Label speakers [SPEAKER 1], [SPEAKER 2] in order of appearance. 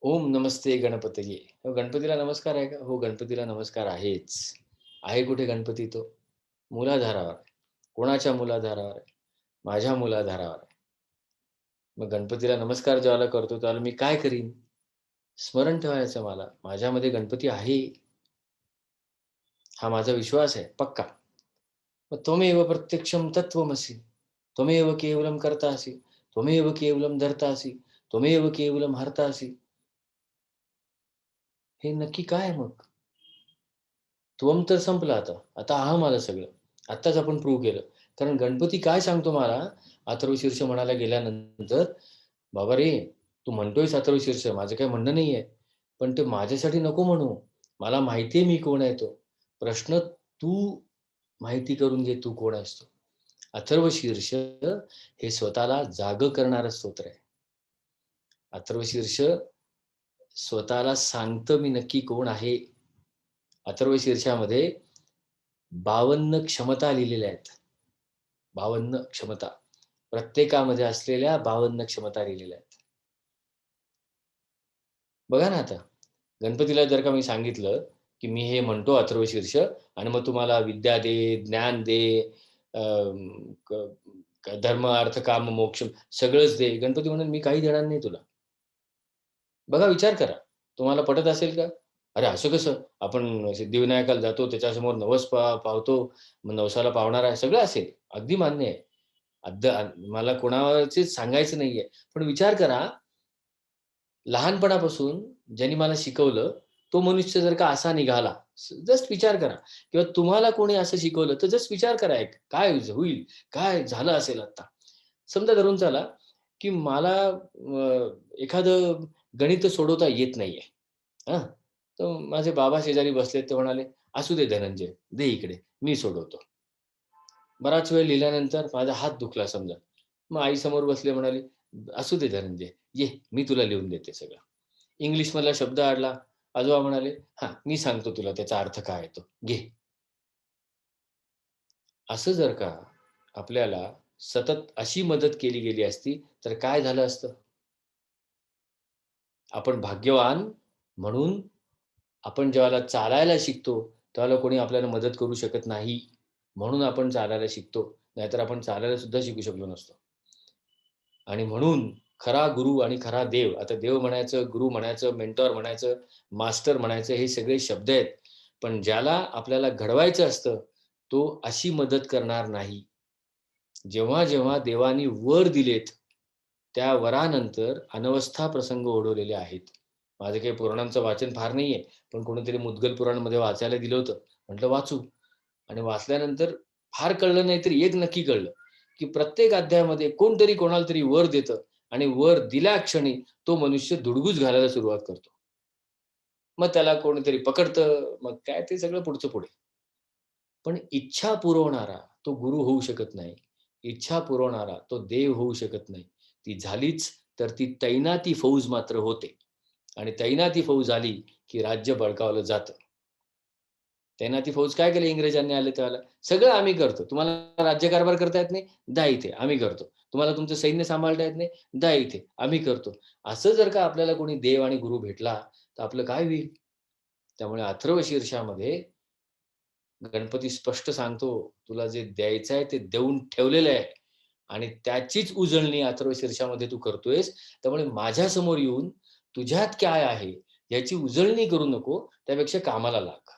[SPEAKER 1] ओम नमस्ते गणपतये. हो, गणपतीला नमस्कार आहे का? हो, गणपतीला नमस्कार आहेच. आहे कुठे गणपती तो? मुलाधारावर आहे. कोणाच्या मुलाधारावर आहे? माझ्या मुलाधारावर आहे. मग गणपतीला नमस्कार ज्याला करतो, त्याला मी काय करीन? स्मरण ठेवायचं मला, माझ्यामध्ये गणपती आहे. हा माझा विश्वास आहे पक्का. मग त्वमेव प्रत्यक्षं तत्त्वमसि. त्वमेव केवलम कर्तासि. त्वमेव केवलम धर्तासि. त्वमेव केवलम हर्तासि. हे नक्की काय मग? त्वम तर संपलं आता. आता अहम आलं सगळं. आत्ताच आपण प्रूव्ह केलं. कारण गणपती काय सांगतो मला अथर्वशीर्ष म्हणायला गेल्यानंतर, "बाबा रे, तू म्हणतोयस अथर्वशीर्ष, माझं काही म्हणणं नाहीये. पण ते माझ्यासाठी नको म्हणू. मला माहितीये मी कोण आहे तो. प्रश्न तू माहिती करून घे तू कोण असतो अथर्वशीर्ष हे स्वतःला जाग करणारं स्तोत्र आहे. अथर्वशीर्ष स्वतःला सांगतं मी नक्की कोण आहे. अथर्वशीर्षामध्ये 52 क्षमता लिहिलेल्या आहेत. 52 क्षमता. प्रत्येकामध्ये असलेल्या 52 क्षमता लिहिलेल्या आहेत. बघा ना आता, गणपतीला जर का मी सांगितलं, की मी हे म्हणतो अथर्व शीर्ष आणि मग तुम्हाला विद्या दे, ज्ञान दे, धर्म, अर्थ, काम, मोक्ष सगळंच दे. गणपती म्हणून "मी काही देणार नाही तुला." बघा विचार करा. तुम्हाला पटत असेल का? अरे असं कसं? आपण सिद्धिविनायकाला जातो, त्याच्यासमोर नवस पा पावतो, मग नवसाला पावणार आहे, सगळं असेल. अगदी मान्य आहे. अद्द मला कोणाचेच सांगायचं नाहीये. पण विचार करा, लहानपणापासून ज्यांनी मला शिकवलं, तो मनुष्य जर का असा निघाला, जस्ट विचार करा किंवा तुम्हाला कोणी असं शिकवलं, तर जस्ट विचार करा एक, काय होईल? काय झालं असेल आता? समजा धरून चला, की मला एखादं गणित सोडवता येत नाहीये. हा तर माझे बाबा शेजारी बसले ते म्हणाले, "असू दे धनंजय, दे इकडे, मी सोडवतो." बराच वेळ लिहिल्यानंतर माझा हात दुखला समजा. मग आई समोर बसले म्हणाले "असू दे धनंजय, ये मी तुला लिहून देते सगळं." इंग्लिशमधला शब्द आडला आजोबा म्हणाले, हा मी सांगतो तुला त्याचा अर्थ काय आहे तो, घे." असं जर का आपल्याला सतत अशी मदत केली गेली असती, तर काय झालं असतं? आपण भाग्यवान म्हणून आपण ज्यावेळेला चालायला शिकतो, त्यावेळेला कोणी आपल्याला मदत करू शकत नाही. म्हणून आपण चालायला शिकतो. नाहीतर आपण चालायला सुद्धा शिकू शकलो नसतो. आणि म्हणून खरा गुरु आणि खरा देव, आता देव म्हणायचं, गुरु म्हणायचं, मेंटॉर म्हणायचं, मास्टर म्हणायचं, हे सगळे शब्द आहेत. पण ज्याला आपल्याला घडवायचं असतं, तो अशी मदत करणार नाही. जेव्हा-जेव्हा देवानी वर दिलेत, त्या वरानंतर अनवस्था प्रसंग ओढवलेले आहेत. माझं काही पुराणांचं वाचन फार नाहीये. पण कोणीतरी मुद्गल पुराणमध्ये वाचायला दिलं होतं. म्हटलं वाचू आणि वाचल्यानंतर फार कळलं नाही तरी एक नक्की कळलं, की प्रत्येक अध्यायामध्ये कोणतरी कोणाला तरी वर देतं आणि वर दिल्या क्षणी तो मनुष्य धुडगूस घालायला सुरुवात करतो. मग त्याला कोणीतरी पकडतं, मग काय ते सगळं पुढचं पुढे. पण इच्छा पुरवणारा तो गुरु होऊ शकत नाही. इच्छा पुरवणारा तो देव होऊ शकत नाही. ती झालीच तर ती तैनाती फौज मात्र होते आणि तैनाती फौज आली, की राज्य बळकावलं जातं. तैनाती फौज काय केलं इंग्रजांनी आले त्याला "सगळं आम्ही करतो. तुम्हाला राज्यकारभार करता येत नाही? दा इथे, आम्ही करतो. तुम्हाला तुमचं सैन्य सांभाळता येत नाही? दा इथे, आम्ही करतो." असं जर का आपल्याला कोणी देव आणि गुरु भेटला, तर आपलं काय होईल? त्यामुळे अथर्व शीर्षामध्ये गणपती स्पष्ट सांगतो, "तुला जे द्यायचं आहे ते देऊन ठेवलेलं आहे आणि त्याचीच उजळणी अथर्व शीर्षामध्ये तू करतोयस. त्यामुळे माझ्यासमोर येऊन तुझ्यात काय आहे याची उजळणी करू नको, त्यापेक्षा कामाला लाग."